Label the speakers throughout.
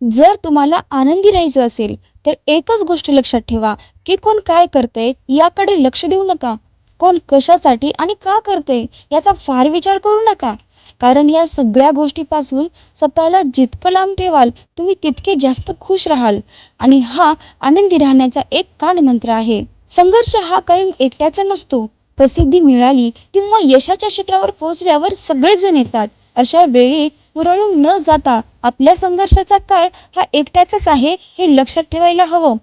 Speaker 1: जर तुम्हाला आनंदी राहायचं असेल तर एकच गोष्ट लक्षात ठेवा की कोण काय करतंय याकडे लक्ष देऊ नका. कोण कशासाठी आणि का करतंय याचा फार विचार करू नका. कारण या सगळ्या गोष्टीपासून स्वतःला जितकं लांब ठेवाल तुम्ही तितके जास्त खुश राहाल. आणि हा आनंदी राहण्याचा एक कानमंत्र आहे. संघर्ष हा काही एकट्याचा नसतो. प्रसिद्धी मिळाली किंवा यशाच्या शिखरावर पोहोचल्यावर सगळेजण येतात. अशा वेळी हुरळून न जाता आपल्या संघर्षाचा काळ हा एकट्याचाच आहे हे लक्षात ठेवायला हवं.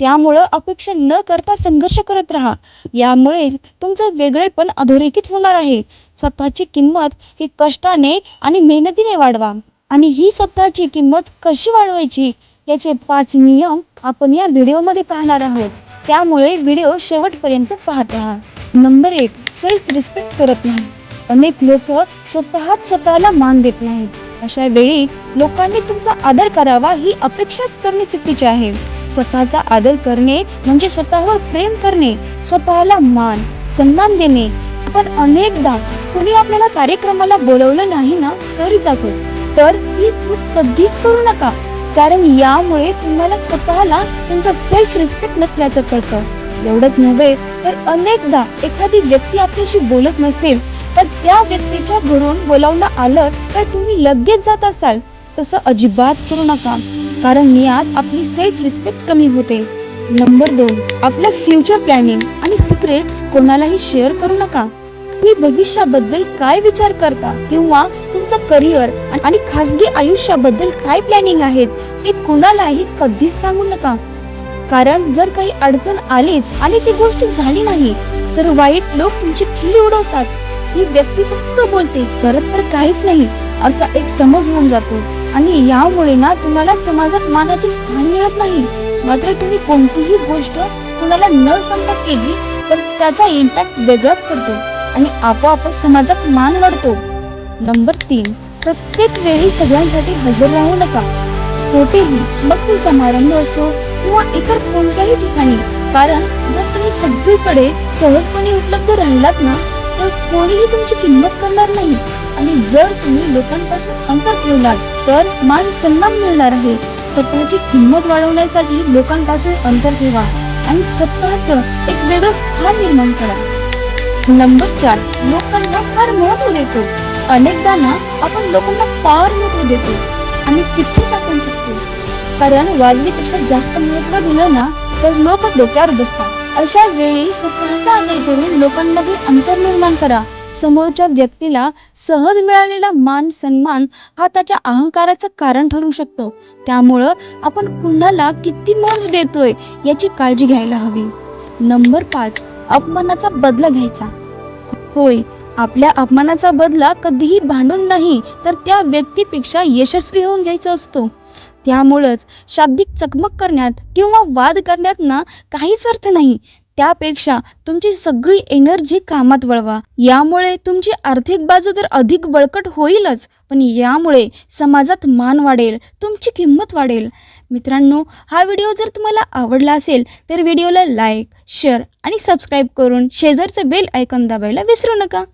Speaker 1: त्यामुळं अपेक्षा न करता संघर्ष करत राहा. यामुळेच तुमचं वेगळेपण अधोरेखित होणार आहे. स्वतःची किंमत ही कष्टाने आणि मेहनतीने वाढवा. आणि ही स्वतःची किंमत कशी वाढवायची याचे पाच नियम आपण या व्हिडिओमध्ये पाहणार आहोत. त्यामुळे व्हिडिओ शेवटपर्यंत पाहत राहा. नंबर एक सेल्फ रिस्पेक्ट करत नाही. अनेक लोक स्वतःच स्वतःला मान देत नाहीत. अशा वेळी लोकांनी तुमचा आदर करावा ही अपेक्षाच करणे चुकीचे आहे. स्वतःचा आदर करणे म्हणजे स्वतःवर प्रेम करणे स्वतःला मान सन्मान देणे. पण अनेकदा कुणी आपल्याला कार्यक्रमाला बोलवलं नाही ना तरी जातो. तर ही चूक कधीच करू नका. कारण यामुळे तुम्हाला स्वतःला तुमचा सेल्फ रिस्पेक्ट नसल्याचं कळतं. एवढंच नव्हे तर अनेकदा एखादी व्यक्ती आपल्याशी बोलत नसेल तर त्या व्यक्तीच्या घरून बोलावणं आलं तर तुम्ही लगेच जात असाल. तसं अजिबात करू नका कारण यात आपली सेल्फ रिस्पेक्ट कमी होते. नंबर दोन आपलं फ्युचर प्लॅनिंग आणि सिक्रेट्स कोणालाही शेअर करू नका. तुम्ही भविष्याबद्दल काय विचार करता किंवा तुमचं करिअर आणि खासगी आयुष्याबद्दल काय प्लॅनिंग आहेत ते कुणालाही कधीच सांगू नका. कारण जर काही अडचण आलीच आणि ती गोष्ट झाली नाही तर वाईट लोक तुमची खिल्ली उडवतात. ही व्यक्ती फक्त बोलते करत तर काहीच नाही असा एक समज होऊन जातो. आणि यामुळे ना तुम्हाला समाजात मानाचे स्थान मिळत नाही. मात्र तुम्ही कोणतीही गोष्ट कुणाला न सांगता केली तर त्याचा इम्पॅक्ट वेगळाच पडतो आणि आपोआप समाजात मान वाढतो. नंबर तीन प्रत्येक वेळी सगळ्यांसाठी हजर राहू नका. कोठेही मग ते समारंभ असो किंवा इतर कोणत्याही ठिकाणी कारण जर तुम्ही सगळीकडे सहजपणे उपलब्ध राहिलात ना कोणीही तुमची किंमत करणार नाही. आणि जर तुम्ही लोकांपासून अंतर ठेवलात तर मान सन्मान मिळणार आहे. स्वतःची किंमत वाढवण्यासाठी लोकांपासून अंतर ठेवा आणि स्वतःच एक वेगळं स्थान निर्माण करा. नंबर चार लोकांना फार महत्त्व देतो. अनेकदा ना आपण लोकांना फार महत्त्व देतो. आणि तिथेच आपण चुकतो. कारण वाजवीपेक्षा जास्त महत्त्व दिलं ना तर लोक डोक्यावर बसतात. अशा वेळी स्वतःचा आदर करून लोकांमध्ये अंतर निर्माण करा. समोरच्या व्यक्तीला सहज मिळालेला मान सन्मान हा त्याच्या अहंकाराचं कारण ठरू शकतो. त्यामुळं आपण कुणाला किती महत्त्व देतोय याची काळजी घ्यायला हवी. नंबर पाच अपमानाचा बदला घ्यायचा. होय आपल्या अपमानाचा बदला कधीही भांडून नाही तर त्या व्यक्तीपेक्षा यशस्वी होऊन घ्यायचा असतो. त्यामुळंच शाब्दिक चकमक करण्यात किंवा वाद करण्यात ना काहीच अर्थ नाही. त्यापेक्षा तुमची सगळी एनर्जी कामात वळवा. यामुळे तुमची आर्थिक बाजू तर अधिक बळकट होईलच पण यामुळे समाजात मान वाढेल तुमची किंमत वाढेल. मित्रांनो हा व्हिडिओ जर तुम्हाला आवडला असेल तर व्हिडिओला लाईक शेअर आणि सबस्क्राईब करून शेजारचं बेल आयकॉन दाबायला विसरू नका.